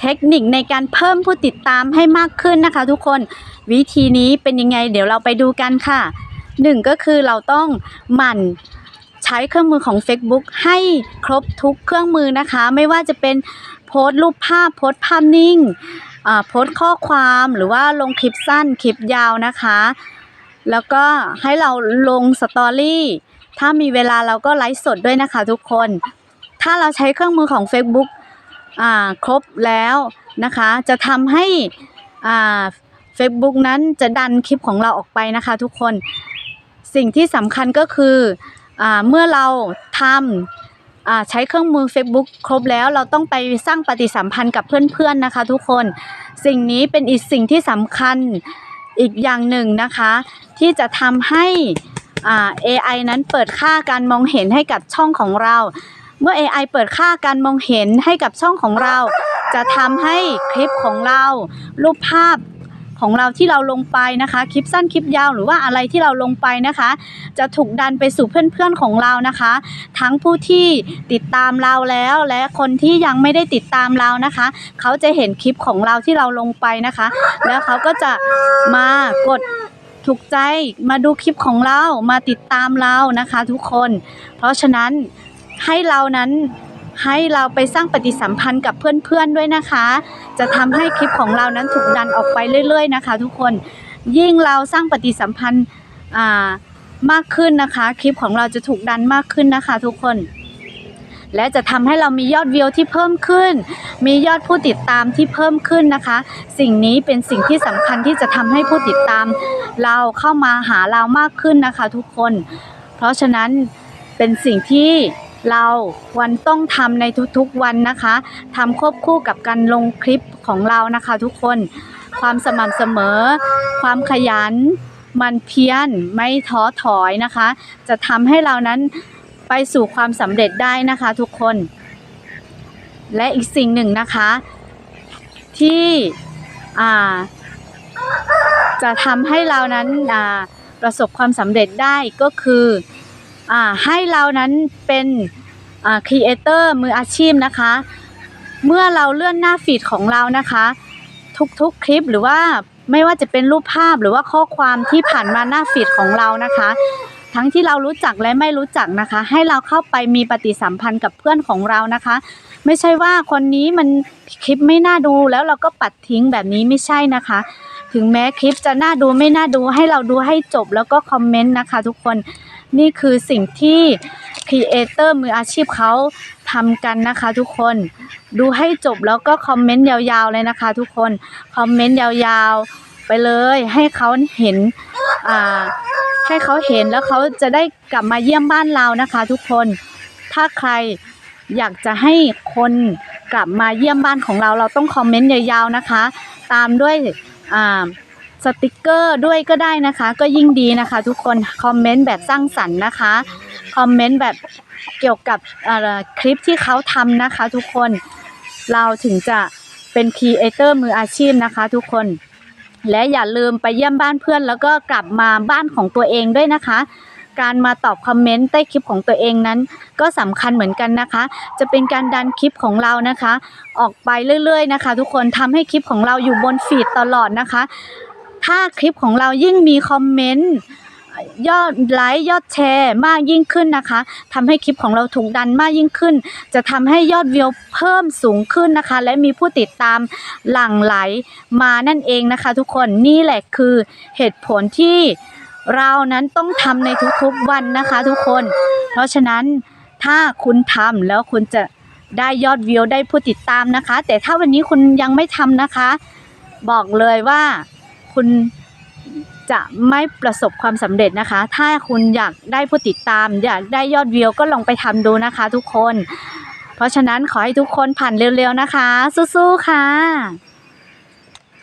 เทคนิคในการเพิ่มผู้ติดตามให้มากขึ้นนะคะ ทุกคนวิธีนี้เป็นยังไง เดี๋ยวเราไปดูกันค่ะหนึ่งก็คือเราต้องหมั่นใช้เครื่องมือของ Facebook ให้ครบทุกเครื่องมือนะคะ ไม่ว่าจะเป็นโพสต์รูปภาพโพสต์ภาพนิ่งอ่าโพสต์ข้อความหรือว่าลงคลิปสั้นคลิปยาวนะคะ แล้วก็ให้เราลงสตอรี่ถ้ามีเวลาเราก็ไลฟ์สดด้วยนะคะทุกคน ถ้าเราใช้เครื่องมือของ Facebook ครบแล้วนะคะ จะทำให้อ่า Facebook นั้นจะดันคลิปของเราออกไปนะคะทุกคนสิ่งที่สำคัญก็คืออเมื่อเราทำใช้เครื่องมือ Facebook ครบแล้วเราต้องไปสร้างปฏิสัมพันธ์กับเพื่อนๆนะคะทุกคนสิ่งนี้เป็นอีกสิ่งที่สำคัญอีกอย่างหนึ่งนะคะ ที่จะทำให้ AI นั้นเปิดค่าการมองเห็นให้กับช่องของเรา เมื่อ AI เปิดค่าการมองเห็นให้กับช่องของเรา จะทำให้คลิปของเรา รูปภาพของเราที่เราลงไปนะคะ คลิปสั้นคลิปยาวหรือว่าอะไรที่เราลงไปนะคะ จะถูกดันไปสู่เพื่อนๆของเรานะคะ ทั้งผู้ที่ติดตามเราแล้วและคนที่ยังไม่ได้ติดตามเรานะคะ เขาจะเห็นคลิปของเราที่เราลงไปนะคะ แล้วเขาก็จะมากดถูกใจมาดูคลิปของเรามาติดตามเรานะคะ ทุกคน เพราะฉะนั้น ให้เรานั้นให้เราไปสร้างปฏิสัมพันธ์กับเพื่อนๆด้วยนะคะ จะทำให้คลิปของเรานั้นถูกดันออกไปเรื่อย ๆ นะคะ ทุกคนยิ่งเราสร้างปฏิสัมพันธ์อ่ามากขึ้นนะคะ คลิปของเราจะถูกดันมากขึ้นนะคะ ทุกคน และจะทำให้เรามียอดวิวที่เพิ่มขึ้น มียอดผู้ติดตามที่เพิ่มขึ้นนะคะ สิ่งนี้เป็นสิ่งที่สำคัญที่จะทำให้ผู้ติดตาม เราเข้ามาหาเรามากขึ้นนะคะ ทุกคน เพราะฉะนั้นเป็นสิ่งที่ เราควรต้องทำในทุกๆวันนะคะทำควบคู่กับการลงคลิปของเรานะคะทุกคนความสม่ำเสมอ ความขยัน มันเพียรไม่ท้อถอยนะคะ จะทำให้เรานั้นไปสู่ความสำเร็จได้นะคะทุกคน และอีกสิ่งหนึ่งนะคะ ที่จะทำให้เรานั้นประสบความสำเร็จได้ก็คือ ให้เรานั้นเป็นครีเอเตอร์มืออาชีพนะคะ เมื่อเราเลื่อนหน้าฟีดของเรานะคะ ทุกๆคลิปหรือว่าไม่ว่าจะเป็นรูปภาพหรือว่าข้อความที่ผ่านมาหน้าฟีดของเรานะคะ ทั้งที่เรารู้จักและไม่รู้จักนะคะ ให้เราเข้าไปมีปฏิสัมพันธ์กับเพื่อนของเรานะคะ ไม่ใช่ว่าคนนี้มันคลิปไม่น่าดูแล้วเราก็ปัดทิ้งแบบนี้ไม่ใช่นะคะ ถึงแม้คลิปจะน่าดูไม่น่าดูให้เราดูให้จบแล้วก็คอมเมนต์นะคะ ทุกคน นี่คือสิ่งที่ครีเอเตอร์มืออาชีพเขาทำกันนะคะทุกคนดูให้จบแล้วก็คอมเมนต์ยาวๆเลยนะคะทุกคนคอมเมนต์ยาวๆไปเลยให้เขาเห็นอ่าให้เขาเห็นแล้วเขาจะได้กลับมาเยี่ยมบ้านเรานะคะ ทุกคนถ้าใครอยากจะให้คนกลับมาเยี่ยมบ้านของเรา เราต้องคอมเมนต์ยาวๆนะคะ ตามด้วยอ่า สติกเกอร์ด้วยก็ได้นะคะ ก็ยิ่งดีนะคะ ทุกคนคอมเมนต์แบบสร้างสรรค์นะคะคอมเมนต์แบบเกี่ยวกับคลิปที่เขาทำนะคะ ทุกคนเราถึงจะเป็นครีเอเตอร์มืออาชีพนะคะ ทุกคน และอย่าลืมไปเยี่ยมบ้านเพื่อน แล้วก็กลับมาบ้านของตัวเองด้วยนะคะ การมาตอบคอมเมนต์ใต้คลิปของตัวเองนั้น ก็สำคัญเหมือนกันนะคะ จะเป็นการดันคลิปของเรานะคะ ออกไปเรื่อยๆนะคะ ทุกคนทำให้คลิปของเราอยู่บนฟีดตลอดนะคะ ถ้าคลิปของเรายิ่งมีคอมเมนต์ยอดไลค์ยอดแชร์มากยิ่งขึ้นนะคะทำให้คลิปของเราถูกดันมากยิ่งขึ้น จะทำให้ยอดวิวเพิ่มสูงขึ้นนะคะ และมีผู้ติดตามหลั่งไหลมานั่นเองนะคะ ทุกคนนี่แหละคือเหตุผลที่เรานั้นต้องทำในทุกๆวันนะคะ ทุกคน เพราะฉะนั้นถ้าคุณทำแล้วคุณจะได้ยอดวิวได้ผู้ติดตามนะคะ แต่ถ้าวันนี้คุณยังไม่ทำนะคะ บอกเลยว่า คุณจะไม่ประสบความสำเร็จนะคะ ถ้าคุณอยากได้ผู้ติดตาม อยากได้ยอดวิวก็ลองไปทำดูนะคะทุกคน เพราะฉะนั้นขอให้ทุกคนผ่านเร็วๆนะคะ สู้ๆค่ะ